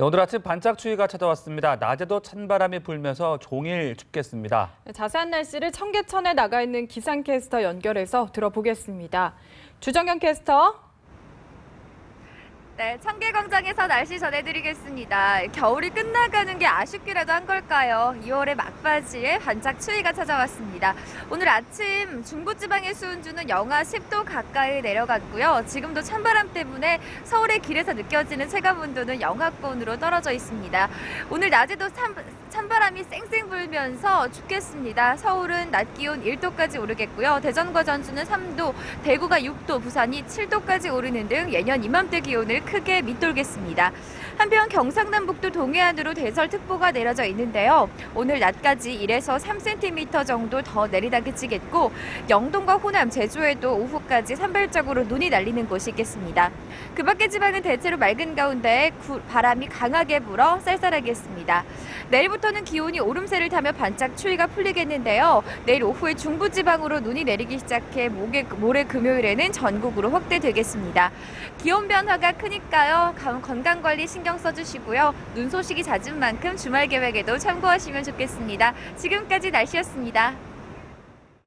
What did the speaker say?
네, 오늘 아침 반짝 추위가 찾아왔습니다. 낮에도 찬바람이 불면서 종일 춥겠습니다. 네, 자세한 날씨를 청계천에 나가 있는 기상캐스터 연결해서 들어보겠습니다. 주정현 캐스터. 네, 청계광장에서 날씨 전해드리겠습니다. 겨울이 끝나가는 게 아쉽기라도 한 걸까요? 2월의 막바지에 반짝 추위가 찾아왔습니다. 오늘 아침 중부지방의 수온주는 영하 10도 가까이 내려갔고요. 지금도 찬바람 때문에 서울의 길에서 느껴지는 체감 온도는 영하권으로 떨어져 있습니다. 오늘 낮에도 찬, 찬바람 불면서 춥겠습니다. 서울은 낮 기온 1도까지 오르겠고요. 대전과 전주는 3도, 대구가 6도, 부산이 7도까지 오르는 등 예년 이맘때 기온을 크게 밑돌겠습니다. 한편 경상남북도 동해안으로 대설특보가 내려져 있는데요. 오늘 낮까지 1에서 3cm 정도 더 내리다 그치겠고 영동과 호남, 제주에도 오후까지 산발적으로 눈이 날리는 곳이 있겠습니다. 그 밖의 지방은 대체로 맑은 가운데 구- 바람이 강하게 불어 쌀쌀하겠습니다. 내일부터는 기온이 오름세를 타며 반짝 추위가 풀리겠는데요. 내일 오후에 중부지방으로 눈이 내리기 시작해 모레, 모레 금요일에는 전국으로 확대되겠습니다. 기온 변화가 크니까요. 감- 건강관리 신경 써주시고요. 눈 소식이 잦은 만큼 주말 계획에도 참고하시면 좋겠습니다. 지금까지 날씨였습니다.